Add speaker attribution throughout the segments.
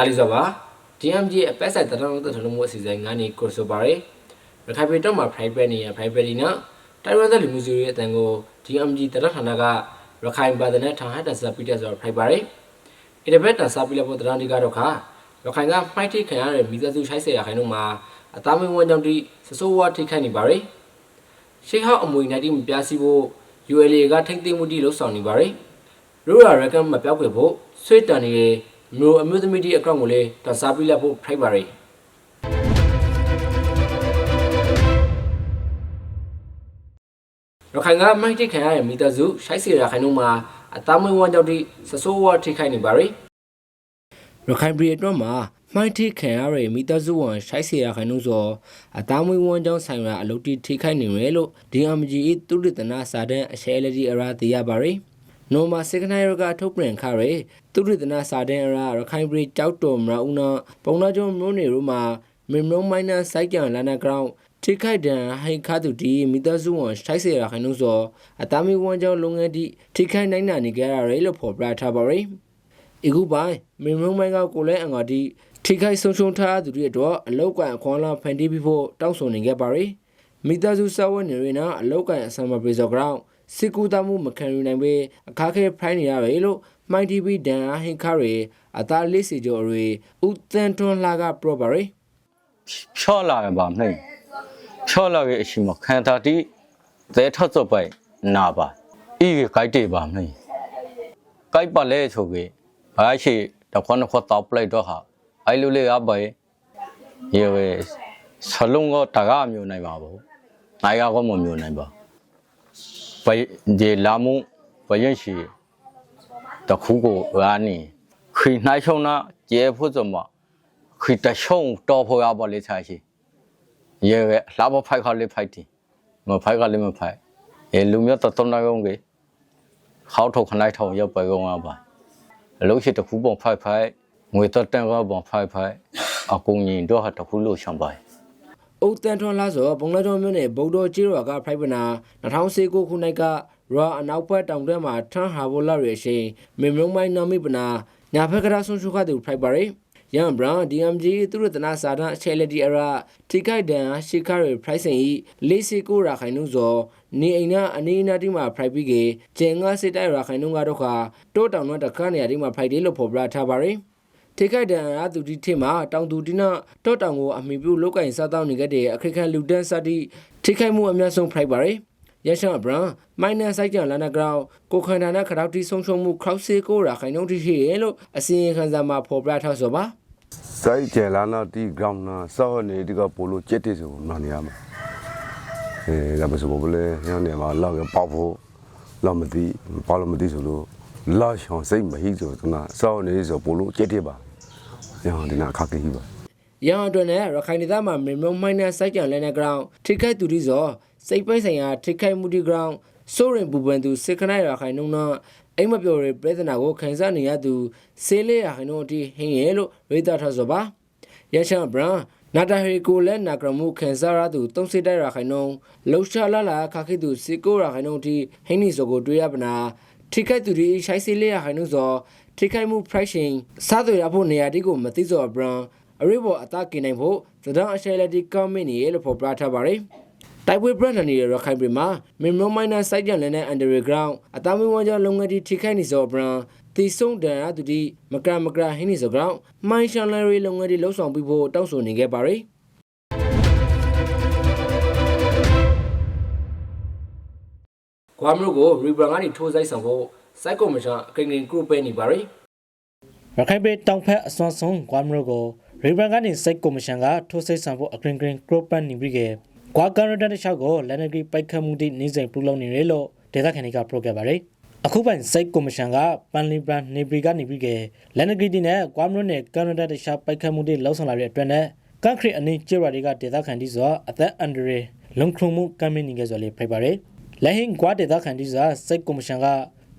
Speaker 1: တာလီစောပါ DMG အပက်ဆိုင်တရံလို့တထလုံးမှုအစီအစဉ်ငါးနေကိုဆိုပါရယ်ရခိုင်ပြည်တော့မှာ private နေရ private နေနော်တိုင်ဝမ်သက်လူမျိုးစုရဲ့အတန်ကို DMG တရဌာနကရခိုင်ပါဒနဲ့ထောင်ဟတ်တဆပ်ပြီးတဲ့ဆိုတော့ private ပါရယ်ဒီတစ်ပတ်တဆပ်ပြီးလို့တရံဒီကတော့ခါရခိုင်ကမှိုက်ထိခံရတဲ့မိသားစု60ရာခိုင်နှုန်းမှာအသားမင်းဝမ်းကြောင့်တိစစိုးဝါထိခိုက်နေပါရယ်ရှေးဟောက်အမွေနိုင်တိမပြစီဖို့ ULA ကထိမ့်သိမ်းမှုတိလှုပ်ဆောင်နေပါရယ်ရိုးရာရကမ်မပြောက်ွယ်ဖို့ဆွေးတန်နေတဲ့ မျိုးအမျိုးသမီးတိအကောင့်ကိုလည်းတဆပ်ပြီးလို့ဖိုက်ပါရယ်ရခိုင်ကမိုက်တိခံရတဲ့မိသားစုရှိုက်စီရခိုင်တို့မှာအသားမွေးဝမ်းကြောင့်တိစဆိုးဝါထိခိုက်နေပါရယ်ရခိုင်ပြည်အတွင်းမှာမိုက်တိခံရတဲ့မိသားစုဝန်ရှိုက်စီရခိုင်တို့ဆိုအသားမွေးဝမ်းကြောင့်ဆိုင်ရာအလုပ်တိထိခိုက်နေတယ်လို့ DMG သူရတနာစာတန်းအရှဲလက်ကြီးအရာသိရပါရယ် နိုမာစကနိုင်ရကထုတ်ပြန်ခရဲသူရတနာစာတန်းအရာရခိုင်ပြည်ကြောက်တော်မရဦးနာပုံနာကျုံမျိုးနေတို့မှာမင်မုံမိုင်းနာစိုက်ကြံလာနာဂရောင်းထိခိုက်ဒဏ်ဟိုင်ခါတူဒီမိသားစုဝန်ရှိုက်စီရခိုင်တို့ဆိုအသားမွေးဝမ်းကြောင့်လုပ်ငန်းတိထိခိုက်နိုင်နာနေကြရတယ်လို့ဖော်ပြထားပါရယ်အခုပိုင်းမင်မုံမိုင်းကကိုလဲအင်္ဂါတိထိခိုက်ဆုံးရှုံးထားသူတွေအတွက်အလောက်ကန်အခွန်လာဖန်တီးပြီးဖို့တောင်းဆိုနေခဲ့ပါရယ်မိသားစုစာဝန်နေရနာအလောက်ကန်အဆံမပြေစော်ကြောင်း စစ်ကူတမှုမခံယူနိုင်ပေအခါခဲဖိုင်းနေရတယ်လို့မှိုင်းတီဗီဒန်ဟင်ခါရီအသားလေးစီကျော်ရီဦးတန်ထွန်းလာကပရောပါရယ်
Speaker 2: ဖြောလာပါမလို့ဖြောလာရဲ့အရှိမခံတာတိသဲထတ်စောပိုင်နာပါဤကိုက်တေပါမလို့ကိုက်ပါလဲဆိုကေဘာရှိတခွန်းခွတ်တော့ပလိုက်တော့ဟာအိုင်လူလေးအပိုင်ရေဝဲဆလုံးကတကားမျိုးနိုင်ပါဘူးနိုင်ရကောမမျိုးနိုင်ပါဘယ် ဒီလာမှုဘရင်ရှိတခုကိုရာနီခိနိုင်ချုံနာကျေဖို့စမခိတရှုံတော်ဖို့ရပါလေချာရှိရေကလာဘဖိုက်ခါလေးဖိုက်တီမဖိုက်ကလေးမဖိုက်အဲလူမျိုးတတော်နာကုန်းကေခေါထုတ်ခနိုင်ထောင်ရောက်ပဲကုန်းရပါအလုံးရှိတခုပုံဖိုက်ဖိုက်ငွေတတန်ကပုံဖိုက်ဖိုက်အကုန်းရင်တော့တခုလို့ရှံပါ
Speaker 1: အုတ်တန်ထွန်းလာဆိုပုံလာကျော်မြို့နယ်ဗုဒ္ဓကျေးရွာကဖိုက်ပနာ2019ခုနှစ်ကရာအနောက်ဘက်တောင်တွဲမှာထန်းဟာဘိုလာရဲ့ရှင်မေမုံမိုင်းနမိပနာညာဘက်ကရာဆွန်ရှုခတဲ့ဖိုက်ပါရယ်ယန်ဘရန် DMG သူရတနာစာဒန်အခြေလက်ဒီအရာထိခိုက်ဒန်ရှီကာရယ် pricing ဤလေးစီကိုရာခိုင်နှုန်းစောနေအိမ်နာအနီးနားတိမှာ price ပြီးကေကျင်ငါစစ်တိုက်ရာခိုင်နှုန်းကတော့ခါတိုးတောင်တော့တခါနေရာတိမှာ price လေးလို့ဖော်ပြထားပါရယ် ထိခိုက်ဒဏ်ရာသူဒီထိမှာတောင်သူဒီနာတော့တောင်ကိုအမိပြုလောက်ကင်စားတောင်းနေခဲ့တဲ့အခက်ခဲလူဒန်းစတိထိခိုက်မှုအများဆုံးဖိုက်ပါရယ်ရရှန်ဘရန်မိုင်းနန်ဆိုင်ကြလာနာဂရောင်းကိုခန္ဓာနာခရောက်တီဆုံးရှုံးမှုခောက်စေကိုရာခိုင်နှုန်းတိရှိရလို့အစီရင်ခံစာမှာဖော်ပြထားဆိုပါ
Speaker 3: စိုက်ကျဲလာနာတီဂရောင်းနာစောနေဒီကပိုလိုကျက်တဲ့ဆိုနော်နေရမှာအဲဒါမဆိုဘလဲညနေမှာလောက်ရပေါက်ဖို့လောက်မသိပေါက်လို့မသိဆိုလို့လောက်ရှောင်းစိတ်မဟိဆိုတော့နာစောနေဆိုပိုလိုကျက်တဲ့ပါ ညောင်းဒီနာခါကကြီးပါ
Speaker 1: ရန်အတွက်နဲ့ရခိုင်ဒေသမှာမြေမြုံမိုင်းနဲ့စိုက်ကြံလဲနေဂရောင်းထိခိုက်သူဒီစောစိတ်ပိုက်ဆိုင်ရာထိခိုက်မှုဒီဂရောင်းစိုးရင်ပူပန်သူစစ်ခနိုင်ရခိုင်နှုန်းနာအိမ်မပြော်ရပြဿနာကိုခံစားနေရသူဆေးလေးရခိုင်နှုန်းအထိဟင်းရဲလို့ရိသထားဆိုပါရရှန်ဘရန်နာတာဟီကိုလည်းနာဂရမှုခံစားရသူတုံးစစ်တိုက်ရခိုင်နှုန်းလှုပ်ရှားလာလာခါခိသူစီကိုရခိုင်နှုန်းအထိဟင်းနီဆိုကိုတွေးရပနာ ထိခိုက်သူဒီရှိုက်စီလေးရခိုင်နှုန်းစောထိခိုက်မှု pricing စားသွေရဖို့နေရာတိကိုမသိစောဘရန်အရိဘောအသားกินနိုင်ဖို့သဒ္ဒအရှယ်လက်ဒီကောမင်းနေလို့ဖော်ပြထားပါတယ်။တိုက်ပွဲဘရန်နေရခိုင်ပြည်မှာမင်မမိုင်းနာစိုက်ကြလည်းနဲ့ underground အသားမွေးဝမ်းကြောလုံငန်းတီထိခိုက်နေစောဘရန်တီဆုံဒန်အတူဒီမကရမကရဟင်းနေစောကောင်မိုင်းရှန်လရီလုံငန်းတီလှုပ်ဆောင်ပြီးဖို့တောင်းဆိုနေခဲ့ပါတယ်။ ကွာမလို့ကိုရီဘရန်ကနေထိုးဆိုင်ဆောင်ဖို့စိုက်ကောမရှင်အကင်ကင်ဂရုပဲနေပါတယ်။
Speaker 4: ရခိုင်ပြည်တောင်ဖက်အစွမ်းဆုံးဂွမ်ရိုကိုရေဘန်ကနေစိတ်ကော်မရှင်ကထိုးစိတ်ဆန်ဖို့အဂရင်ဂရင်ကရောပန်နေပြီးကကွာကန်ရဒန်တခြားကိုလက်နက်ကီပိုက်ခတ်မှုတွေနေစဉ်ပြုလုပ်နေရလို့ဒေသခံတွေကပြောခဲ့ပါတယ်အခုပိုင်စိတ်ကော်မရှင်ကပန်လီဘန်နေပြည်ကနေပြီးကလက်နက်ကီတီနဲ့ကွာမရိုနဲ့ကန်ရဒန်တခြားပိုက်ခတ်မှုတွေလောက်ဆောင်လာတဲ့အတွက်နဲ့ကန်ခရစ်အနည်းကျေဝါတွေကဒေသခံတီဆိုအသက်အန်ဒရီလုံခုံမှုကမ်းမင်းနေကြဆိုလေဖိပါတယ် လက်ဟင်ကွာဒေသခံတီဆိုစိတ်ကော်မရှင်က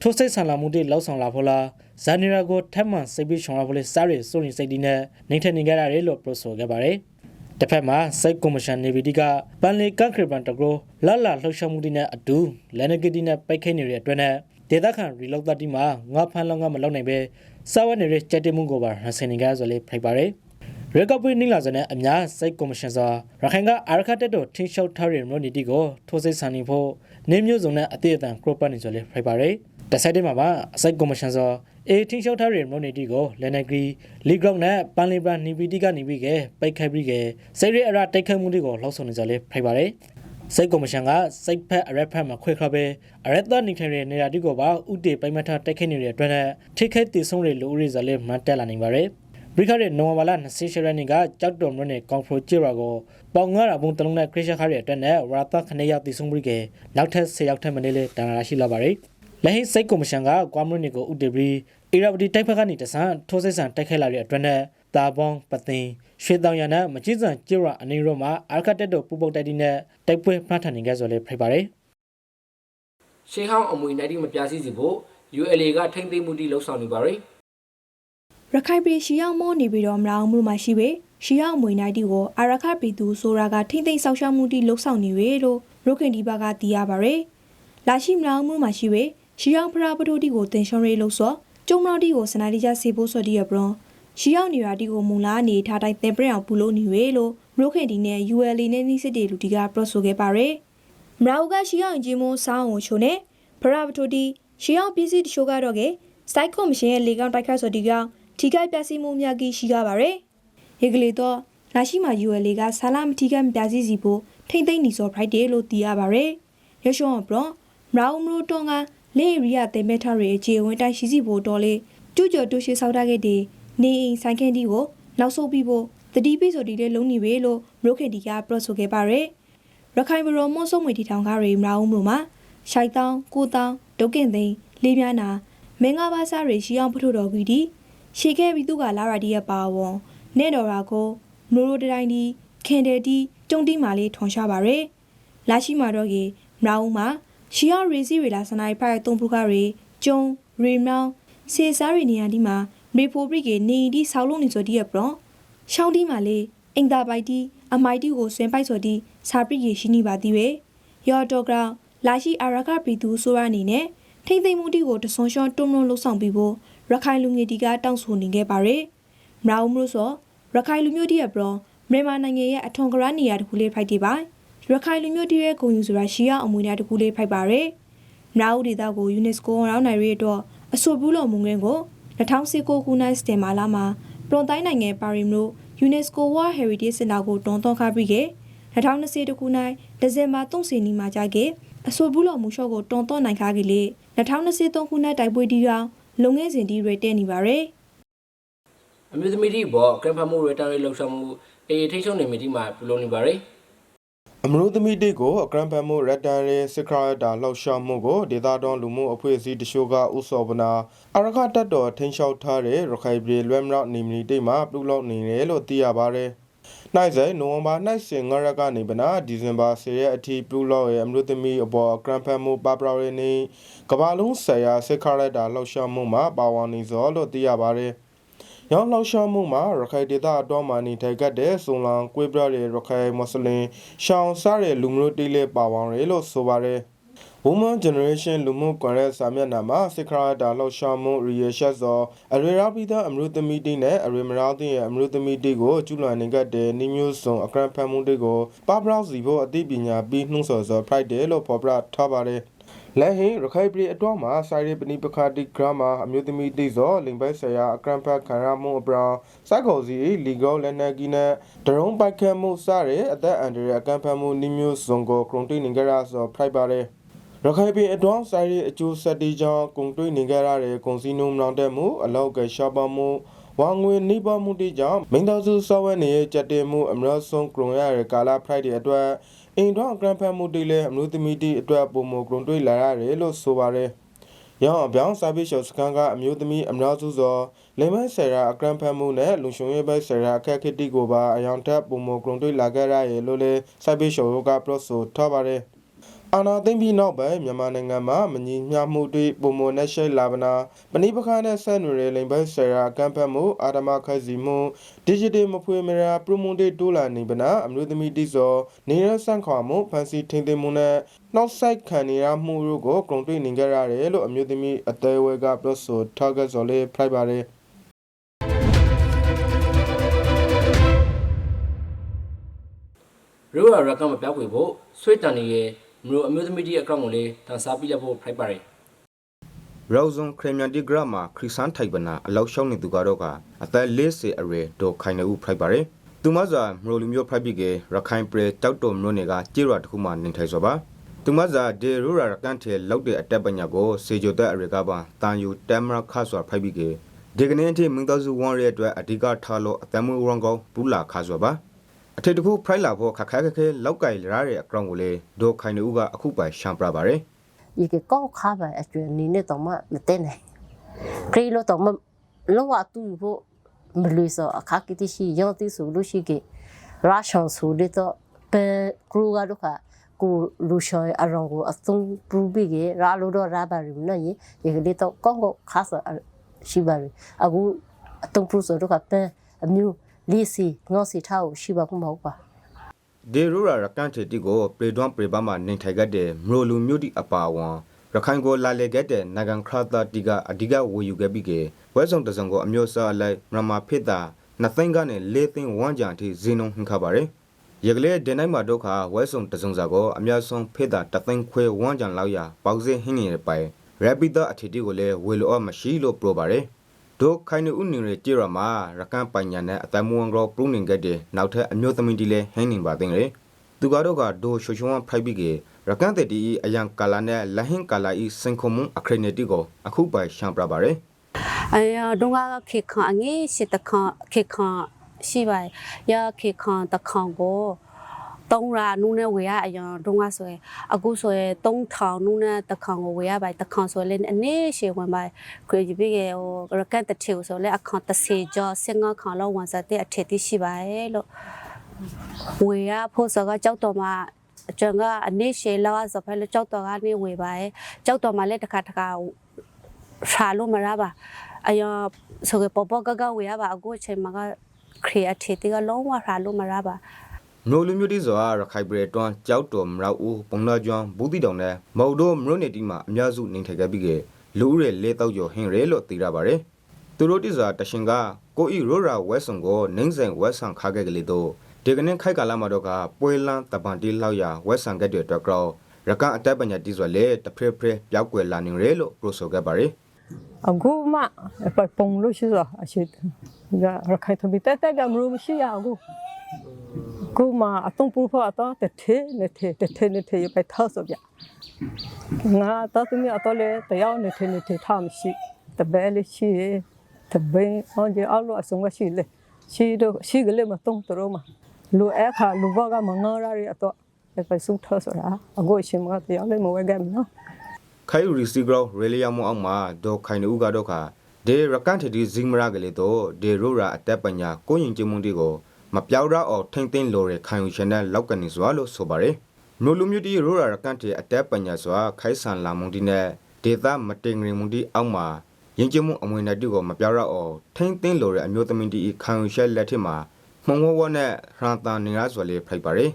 Speaker 4: ထိုးစိတ်ဆန်လာမှုတွေလောက်ဆောင်လာဖို့လားဇာနီရာကိုထက်မှန်စိတ်ပြီးရှောင်လာဖို့လေစားရစိုးရင်စိတ်ဒီနဲ့နေထိုင်နေကြရတယ်လို့ပြောဆိုခဲ့ပါတယ်။တစ်ဖက်မှာစိတ်ကော်မရှင်နေဗီတီကပန်လီကန်ခရဘန်တကရိုလာလာလှုပ်ရှားမှုတွေနဲ့အတူလန်နဂီတီနဲ့ပိုက်ခိနေရတဲ့အတွက်နဲ့ဒေသခံရီလောက်တတီမှာငါဖန်လောင်းကမလောက်နိုင်ပဲစာဝတ်နေတဲ့ကြက်တင်မှုကိုပါရန်စင်နေကြဆိုလေဖိုက်ပါတယ် ရေကပရီနီလာဇနဲ့အများစိတ်ကော်မရှင်စာရခိုင်ကအာရခတက်တော်ထင်းလျှောက်ထားတဲ့မြို့နီတီကိုထိုးစိတ်ဆန်နေဖို့နေမျိုးစုံနဲ့အသေးအတန်ကရော့ပတ်နေဆိုလေဖိုက်ပါတယ်တဆိုင်တဲ့မှာပါအစိတ်ကော်မရှင်စာအေထင်းလျှောက်ထားတဲ့မြို့နီတီကိုလန်နဂရီလီဂရော့နဲ့ပန်လီဘရန်နီပီတီကနေပြီးကပိတ်ခိုက်ပြီးကစိတ်ရအရာတိုက်ခိုက်မှုတွေကိုလှောက်ဆောင်နေကြလေဖိုက်ပါတယ်စိတ်ကော်မရှင်ကစိတ်ဖက်အရက်ဖက်မှာခွဲခါပဲအရက်သားနေထိုင်တဲ့နေရာတိကိုပါဥတေပိုင်မထတိုက်ခိုက်နေတဲ့အတွက်နဲ့ထိခိုက်တည်ဆုံးတဲ့လူဦးရေဇာလည်းမှန်တက်လာနေပါတယ်။ဘ ရိခရဲ့နိုဝါလာ28ရက်နေ့ကကြောက်တော်မြို့နယ်ကောင်ဖရိုဂျီရာကိုပေါင်ငါရာဘုံတလုံးနဲ့ခရစ်ရှာခါရဲ့အတွက်နဲ့ဝါတာခနေရောက်တည်ဆုံးပြီးကနောက်ထပ်10ရောက်ထက်မနည်းလေးတန်လာရှိလာပါတယ်။လက်ဟိစိတ်ကော်မရှင်ကကွာမလို့နေကိုဥတေပြီးအီရာဗတီတိုက်ဖက်ကနေတဆန်ထိုးစစ်ဆန်တိုက်ခိုက်လာတဲ့အတွက်နဲ့တာပေါင်းပသိန်းရွှေတောင်ရနဲ့မကြီးစံကျရအနေရောမှာအာခတ်တက်တို့ပူပုတ်တိုက်တီနဲ့တိုက်ပွဲဖျက်ထန်နေကြဆိုလေဖိပါတယ်
Speaker 1: ရှေးဟောင်းအမွေနိုင်တိမပြစီစီဖို့ ULA ကထိမ့်သိမ်းမှုတိလှုပ်ဆောင်နေပါရယ်
Speaker 5: ရခိုင်ပြည်ရှီရောက်မောနေပြီးတော့မလောင်မှုမှာရှိပေရှီရောက်မွေနိုင်တီကိုအာရခပြည်သူဆိုတာကထိမ့်သိမ့်ဆောက်ရှောက်မှုတီလှုပ်ဆောင်နေရလို့ရိုခင်ဒီဘကတီးရပါရယ်လာရှိမလောင်မှုမှာရှိပေရှီရောက်ဖရာပတိုတီကိုတင်ရှောင်းရေးလို့ဆိုကျုံမတော်တီကိုစနာတီချစေဖို့ဆိုတီရပရွန်ရှီရောက်နေရာတီကိုမုံလာနေထားတိုင်းတင်ပြအောင်ပူလို့နေရလို့ရိုခင်ဒီနဲ့ ULA နဲ့နှိစစ်တေလူတီကပရော့ဆိုခဲ့ပါရယ်မလောင်ကရှီရောက်ဂျီမိုးဆောင်းအောင်ချိုနဲ့ဖရာပတိုတီရှီရောက်ပြည်စီတချို့ကတော့ကစိုက်ကော်မရှင်ရဲ့လေကောင်တိုက်ခိုက်ဆိုတီကောင် ထိခိုက်ပျက်စီးမှုများကြီးရှိကြပါရယ်။ရေကလေးတော့လာရှိမှာ UL ကဆာလာမထိခိုက်မပျက်စီးစီဖို့ထိမ့်သိမ့်နေစော Friday လို့သိရပါရယ်။ရရှောင်းဘရောမရောင်မလို့တော့ကလေရီယာတေမက်ထရီအခြေဝင်တိုင်းရှိစီဖို့တော်လေကျူကျော်တူရှိဆောက်ထားခဲ့တဲ့နေအိမ်ဆိုင်ခင်းတီကိုနောက်ဆုတ်ပြီးဖို့တတိပိဆိုတီလေးလုံးနေပဲလို့မရိုခင်ဒီကပရော့ဆိုခဲ့ပါရယ်။ရခိုင်ဘရောမော့ဆုံမွေတီထောင်ကားရီမရောင်မလို့မှာရှိုက်တောင်းကိုတောင်းဒုတ်ကင်သိန်းလေးပြားနာမင်္ဂဘာစားရီရှိအောင်ဖထုတော်ကြီးတီ ရှေခဲ့ပြီးသူကလာရဒီရဲ့ပါဝွန်နဲ့တော်ရာကိုနိုရိုတတိုင်းဒီခင်တယ်ဒီတုံတီမာလေးထွန်ရှားပါရယ်လာရှိမာတော့ကြီးမရောင်းမှာရှီယာရေစီရီလာစနိုက်ဖိုင်တုံဖူကရီကျုံရီမောင်းစေစားရီနေရာဒီမှာမေဖိုပရိကနေဒီဆောက်လုံးနေဆိုဒီရဲ့ပရွန်ရှောင်းဒီမာလေးအင်တာပိုက်တီအမိုက်တီကိုဆွင်ပိုက်ဆိုဒီစာပရိကြီးရှိနေပါသေးရဲ့ယော်တော်ဂရောင်လာရှိအာရကပီသူဆိုရအနေနဲ့ထိမ့်သိမ့်မှုတီကိုတဆွန်ရှွန်တွန်းတွန်းလှုပ်ဆောင်ပြီးဖို့ ရခိုင်လူငယ်တီကတောင်းဆိုနေခဲ့ပါရယ်မရာဦးမလို့ဆိုရခိုင်လူမျိုးတီရဲ့ပရောမြန်မာနိုင်ငံရဲ့အထွန်ကရနေရာတခုလေးဖိုက်တီပါရခိုင်လူမျိုးတီရဲ့ဂုံယူဆိုတာရှီယာအမွေအနှစ်တခုလေးဖိုက်ပါရယ်မရာဦးဒေတာကို UNESCO ရောင်းနိုင်ရတော့အဆိုဘူးတော်မူငင်းကို2019ခုနှစ်စတင်မာလာမှာပရွန်တိုင်းနိုင်ငံပါရီမြို့ UNESCO World Heritage Center ကိုတွန်းသွန်းခါပြီးခဲ့2020ခုနှစ်ဒီဇင်ဘာ30နီမှာကြာခဲ့အဆိုဘူးတော်မူရှော့ကိုတွန်းသွန်းနိုင်ခါကြီးလေ2023ခုနှစ်တိုက်ပွဲတီကောင် လုံငယ်စဉ်ဒီရတဲ့နေပါရယ်
Speaker 1: အမျိုးသမီးတိဘောကရန်ဖတ်မှုရတာရေးလှုပ်ဆောင်မှုအေးထိတ်ချုံနေမီတိမှာပြုလုပ်နေပါရယ်
Speaker 6: အမလို့သမီးတိတ်ကိုအကရန်ဖတ်မှုရက်တန်ရဲစစ်ခရတာလှောက်ရှောက်မှုကိုဒေသတော်လူမှုအဖွဲ့အစည်းတချို့ကဥစောပနာအရခတက်တော်ထိန်းလျှောက်ထားတဲ့ရခိုင်ပြည်လွဲမရောက်နေမီတိတ်မှာပြုလုပ်နေတယ်လို့သိရပါတယ်။ နိုင်ဆိုင်နိုဝင်ဘာနိုင်စင်ငရကနေပနာဒီဇင်ဘာ10ရက်အထိပြုလုပ်ရဲ့အမလို့သမီးအပေါ်အကရန်ဖတ်မှုပပရရနေကဘာလုံးဆရာစစ်ခရတာလှောက်ရှောက်မှုမှာပါဝင်နေစောလို့သိရပါတယ်။ရောင်းလောက်ရှောင်းမှုမှာရခိုင်ဒေသအတော်မှနေထိုင်ကတ်တဲ့စုံလန်ကွေးပြတဲ့ရခိုင်မွတ်စလင်ရှောင်းစားတဲ့လူမျိုးတိလေးပါဝင်ရလို့ဆိုပါတယ်။ Women Generation လူမှုကွန်ရက်စာမျက်နှာမှာစစ်ခရတာလောက်ရှောင်းမှုရီရရှက်စောအရေရာပိသားအမျိုးသမီးတိနဲ့အရေမရာတိရဲ့အမျိုးသမီးတိကိုကျူလွန်နေကတ်တဲ့နိမျိုးစုံအကရန်ဖတ်မှုတိကိုပပရောက်စီဖို့အသိပညာပြီးနှုံးဆော်စော Friday လို့ဖော်ပြထားပါတယ်။လက်ဟင်ရခိုင်ပြည်အတွင်းမှာစာရေးပဏိပခါတိဂရမာအမျိုးသမီးတိစောလိမ်ပိုက်ဆရာအကရန်ဖတ်ခံရမှုအပရာစိုက်ခေါ်စီလီဂောလက်နက်ကီနဲ့ဒရုံပိုက်ခတ်မှုစတဲ့အသက်အန္တရာယ်အကန့်ဖတ်မှုနိမျိုးစုံကိုကရုံတိနေကြရဆိုဖိုက်ပါတယ် ရခိုင်ပြည်အတွင်းစာရေးအကျိုးဆက်တီကြောင့်ကုန်တွေးနေကြရတဲ့ကုန်စည်နှုန်းလောင်တက်မှုအလောက်ကရှားပါမှုဝါငွေနှိပါမှုတိကြောင့်မိန်တော်စုစောဝဲနေရဲ့ကြက်တင်မှုအမရဆုံးကရုံရတဲ့ကာလာဖရိုက်တဲ့အတွက်အိမ်တော်အကရန်ဖတ်မှုတိလည်းအမျိုးသမီးတိအတွက်ပုံမကရုံတွေးလာရတယ်လို့ဆိုပါတယ်။ရောင်းအပြောင်းစာပေရှော့စကန်ကအမျိုးသမီးအများစုသောလိမ္မဲဆရာအကရန်ဖတ်မှုနဲ့လုံရှုံရေးဘက်ဆရာအခက်ခက်တိကိုပါအယောင်ထက်ပုံမကရုံတွေးလာခဲ့ရရဲ့လို့လည်းစာပေရှော့ကပရော့ဆိုထားပါတယ်။ အာနာသိမ့်ပြီးနောက်ပိုင်းမြန်မာနိုင်ငံမှာမငြိမ်မျှမှုတွေပုံမနဲ့ရှိလာပနာပဏိပခါနဲ့ဆက်နွယ်တဲ့လိမ်ဘက်ဆရာကမ်ပတ်မှုအာဓမခက်စီမှု digital မဖွေမရာပရမွန်တေတိုးလာနေပနာအမျိုးသမီးတိစောနေရဆန့်ခွာမှုဖန်စီထိန်သိမ်းမှုနဲ့နှောက်ဆိုင်ခံနေရမှုတို့ကိုကြုံတွေ့နေကြရတယ်လို့အမျိုးသမီးအသေးဝဲကပြောဆို target ဆိုလေးဖိုက်ပါတယ်
Speaker 1: ရိုးရရကမပြောက်ွေဖို့ဆွေတန်နေရဲ့ မလို့အမျိုးသမီးတီအကောင့်ကိုလည်းတန်စားပြလက်ဖို့ဖိုက်ပါတယ်
Speaker 7: ရောဇွန်ခရမန်တီဂရမှာခရစ်စန်ထိုက်ပနာအလောက်ရှောင်းနေသူကတော့ကအသက်40အရွယ်ဒေါ်ခိုင်နေဦးဖိုက်ပါတယ်သူမဇာမရိုလီမျိုးဖိုက်ပြီးကရခိုင်ပရတောက်တော်မျိုးနယ်ကကြေးရွာတစ်ခုမှနေထိုင်ဆိုပါသူမဇာဒေရူရာကန်ထဲလောက်တဲ့အတက်ပညာကိုစေဂျိုတက်အရေကပါတန်ယူတမ်မရာခါဆိုဖိုက်ပြီးကဒီကနေ့အထိမင်းသားစုဝန်ရဲ့အတွက်အဓိကထားလို့အတမွေးဝရန်ကောဘူးလာခါဆိုပါ အထက်တခုဖရိုက်လာဖို့ခက်ခက်ခက်ခဲလောက်ကိုင်လာတဲ့အကောင်ကိုလေဒေါခိုင်တူကအခုပိုင်ရှံပြပါတယ်
Speaker 8: ဒီကကောက်ခါပဲအကျွနေနဲ့တော့မှမတင်နိုင်ခရီးလို့တော့မလောကသူ့ဖို့မလွေစောအခါကတိရှိရောတိဆိုလို့ရှိကရာရှန်ဆိုလေတော့ဘကရူကတော့ခါကိုလူရှော်အရောင်ကိုအသုံးပူပြီးကရာလို့တော့ရာပါရီနော်ရေဒီကလေးတော့ကောက်ကောက်ခါဆိုရှိပါရီအခုအသုံးပူဆိုတော့ခါပန်အမျိုး လီစီငေါစီထောက်ရှိပါခုမဟုတ်ပါ
Speaker 7: ဒေရူရာရကန်ချေတီကိုပရေဒွမ်ပရေဘာမှာနေထိုင်ခဲ့တဲ့မရိုလူမျိုးတီအပါဝံရခိုင်ကိုလာလေခဲ့တဲ့နဂန်ခရတာတီကအဓိကဝေယူခဲ့ပြီးကဝဲဆောင်တစုံကိုအမျိုးအစားအလိုက်မရမာဖိတာနှစ်သိန်းကနေလေးသိန်းဝန်းကျန်အထိဈေးနှုန်းနှိမ့်ခပါတယ်ရကလေးဒင်နိုင်မှာဒုက္ခဝဲဆောင်တစုံစာကိုအများဆုံးဖိတာတသိန်းခွဲဝန်းကျန်လောက်ရပေါက်စင်းဟင်းငယ်ပိုင်ရပီတာအခြေတီကိုလည်းဝေလိုအပ်မရှိလို့ပြောပါတယ်။ ဒိုခိုင်နူဦးနေရကြေရမှာရကန်ပညာနဲ့အတမွန်ဂရောပရုန်ငင်ခဲ့တဲ့နောက်ထပ်အမျိုးသမီးတီလည်းဟင်းနေပါသိငယ်သူကတော့ကဒိုရှုံရှုံဖိုက်ပြီးကရကန်တဲ့တီအယံကာလာနဲ့လဟင်ကာလာဤစင်ခုံမအခရနေတီကိုအခုပိုင်ရှမ်းပြပါတ 3ရာနူးနဲ့ဝယ်
Speaker 9: ရအရင်တုန်းကဆိုရင်အခုဆိုရင်3000နူးနဲ့တစ်ခေါင်ကိုဝယ်ရပါတယ်တစ်ခေါင်ဆိုလည်းအနည်းရှည်ဝင်ပါ credit ပေးရဟိုရကတ်တစ်ထည်ဆိုလည်းအခေါင်30ကျော်15ခေါင်လောက်ဝင်စားတဲ့အထည်သိရှိပါတယ်လို့ဝယ်ရဖို့ဆိုတော့ကြောက်တော်မှာအကျန်ကအနည်းရှည်လောက်ဆိုဖဲလို့ကြောက်တော်ကနေဝယ်ပါတယ်ကြောက်တော်မှာလည်းတစ်ခါတစ်ခါရှာလို့မရပါအရင်ဆိုကပေါ်ပေါ်ကကဝယ်ရပါအခုအချိန်မှာက creativity ကလုံးဝရှာလို့မရပါ
Speaker 7: နိုလူမျိုးတီစွာရခိုင်ပရေတွန်းကြောက်တော်မရောက်ဦးပုံလာကျွန်းဘူးတီတောင်နဲ့မော်ဒိုမရုံနေတီမှာအများစုနေထိုင်ခဲ့ပြီးကလူဦးရဲလေးတောက်ကျော်ဟင်ရဲလို့သိရပါတယ်သူတို့တီစွာတရှင်ကကိုဤရိုရာဝဲဆုံကိုနှင်းဆိုင်ဝဲဆောင်ခါခဲ့ကလေးတို့ဒီကနေ့ခိုက်ကာလာမှာတော့ကပွဲလန်းတပန်တီလောက်ရဝဲဆောင်ခဲ့တဲ့အတွက်ကောရကန်အတက်ပညာတီစွာလေတဖရဖရပြောက်ကွယ်လာနေရဲလို့ပရိုဆိုခဲ့ပါတယ်
Speaker 10: အခုမှပပုံလို့ရှိတော့အရှိကရခိုင်သမီးတက်တက်ကမလို့မရှိရဘူး ကူမအတုံးပူဖို့အတော့တထဲနေထဲတထဲနေထဲပဲထောက်ဆိုပြငါတော့သူမအတော့လေတယောက်နေထဲနေထဲထားမရှိတဘဲလေးရှိတဘဲအောင်ကြအောင်လို့အစုံကရှိလေရှိတော့ရှိကလေးမတုံးတော့မှာလူအခါလူဘောကမငါရရအတော့ပဲစုထောက်ဆိုတာအခုရှိမကတယောက်လေးမဝဲကမနော်
Speaker 7: ခိုင်ရီစီဂရောရေလီယာမအောင်မှာဒေါခိုင်နူကတော့ခါဒေရကန်ထဒီဇင်းမရာကလေးတော့ဒေရိုရာအတက်ပညာကိုရင်ကျမွန်တီကို မပြောက်ရအောင်ထိမ့်သိမ့်လိုတဲ့ခိုင်ယူရှင်နဲ့လောက်ကနေစွာလို့ဆိုပါတယ်မျိုးလူမျိုးတီရိုရာရကန်ထအတက်ပညာစွာခိုင်ဆန်လာမုန်တီနဲ့ဒေသမတင်ငရင်မုန်တီအောက်မှာရင်ကျမှုအမွေနဲ့တူကိုမပြောက်ရအောင်ထိမ့်သိမ့်လိုတဲ့အမျိုးသမီးတီခိုင်ယူရှင်လက်ထက်မှာမှုံဝဝနဲ့ရန်တာနေရစွာလေးဖိုက်ပါတယ်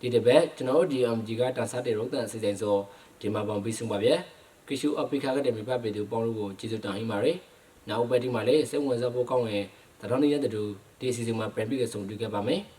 Speaker 1: ဒီတစ်ပတ်ကျွန်တော်တို့ DMG ကတန်စားတဲ့ရုပ်သံအစီအစဉ်ဆိုဒီမှာပေါင်းပြီးဆုံးပါဗျ။ ကိရှုအဖရိကကတဲ့မြပပေသူပေါင်းလို့ကိုကျေးဇူးတင်အင်းပါတယ်။နောက်ဘက်ဒီမှာလည်းစိတ်ဝင်စားဖို့ကောင်းရင်တတော်နေရတဲ့တူဒီအစီအစဉ်မှာပြန်ပြီးဆုံတွေ့ခဲ့ပါမယ်။